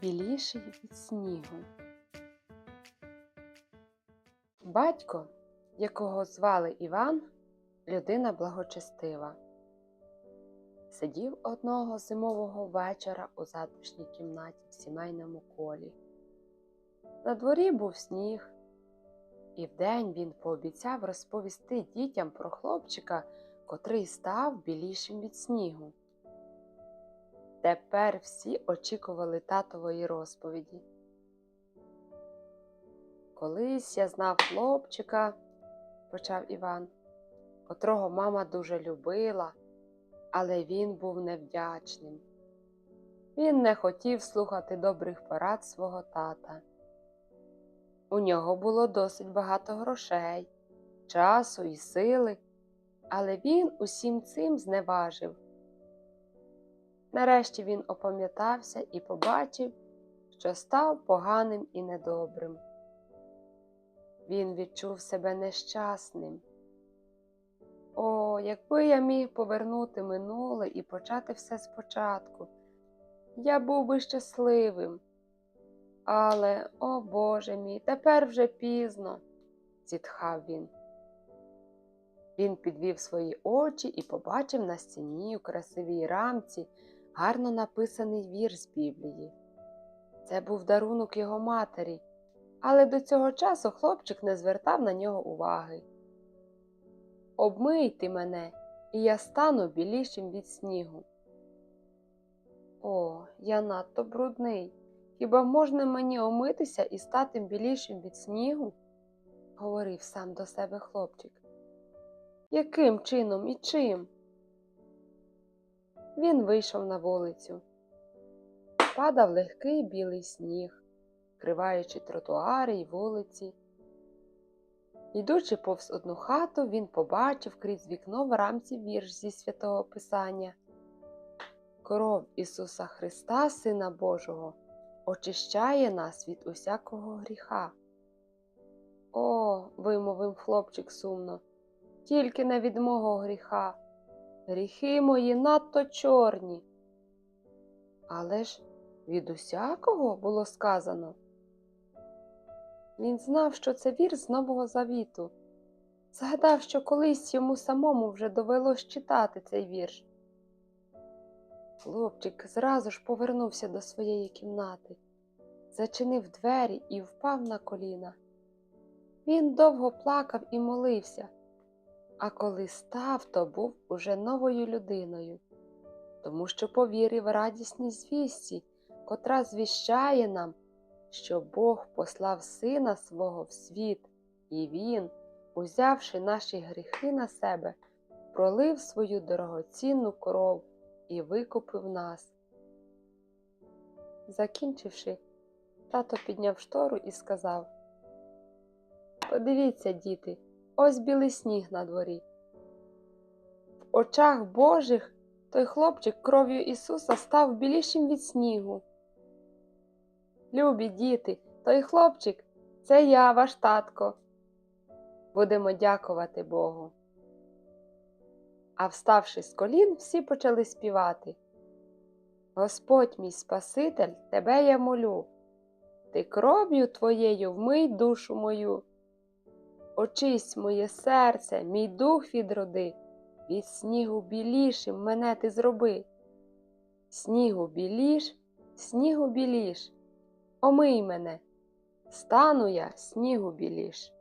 біліший від снігу. Батько, якого звали Іван, людина благочестива. Сидів одного зимового вечора у затишній кімнаті в сімейному колі. На дворі був сніг, і вдень він пообіцяв розповісти дітям про хлопчика, котрий став білішим від снігу. Тепер всі очікували татової розповіді. Колись я знав хлопчика, почав Іван, котрого мама дуже любила, але він був невдячним. Він не хотів слухати добрих порад свого тата. У нього було досить багато грошей, часу і сили, але він усім цим зневажив. Нарешті він опам'ятався і побачив, що став поганим і недобрим. Він відчув себе нещасним. О, якби я міг повернути минуле і почати все спочатку, я був би щасливим. Але, о Боже мій, тепер вже пізно, зітхав він. Він підвів свої очі і побачив на стіні у красивій рамці гарно написаний вірш з Біблії. Це був дарунок його матері, але до цього часу хлопчик не звертав на нього уваги. Обмийте мене, і я стану білішим від снігу. О, я надто брудний. Хіба можна мені омитися і стати білішим від снігу? говорив сам до себе хлопчик. Яким чином і чим? Він вийшов на вулицю. Падав легкий білий сніг, вкриваючи тротуари й вулиці. Йдучи повз одну хату, він побачив крізь вікно в рамці вірш зі святого Писання. Кров Ісуса Христа, Сина Божого, очищає нас від усякого гріха. О, вимовив хлопчик сумно, тільки не від мого гріха. Гріхи мої надто чорні. Але ж від усякого було сказано. Він знав, що це вір з Нового Завіту. Згадав, що колись йому самому вже довелось читати цей вірш. Хлопчик зразу ж повернувся до своєї кімнати, зачинив двері і впав на коліна. Він довго плакав і молився, а коли став, то був уже новою людиною, тому що повірив радісній звісті, котра звіщає нам, що Бог послав Сина свого в світ, і Він, узявши наші гріхи на себе, пролив свою дорогоцінну кров і викупив нас. Закінчивши, тато підняв штору і сказав Подивіться, діти, ось білий сніг на дворі. В очах Божих той хлопчик кров'ю Ісуса став білішим від снігу. Любі діти, той хлопчик це я, ваш татко. Будемо дякувати Богу. А вставши з колін, всі почали співати. Господь мій Спаситель, тебе я молю, ти кров'ю твоєю вмий душу мою. Очисть моє серце, мій дух відроди, від снігу білішим мене ти зроби. Снігу біліш, снігу біліш, омий мене, стану я снігу біліш.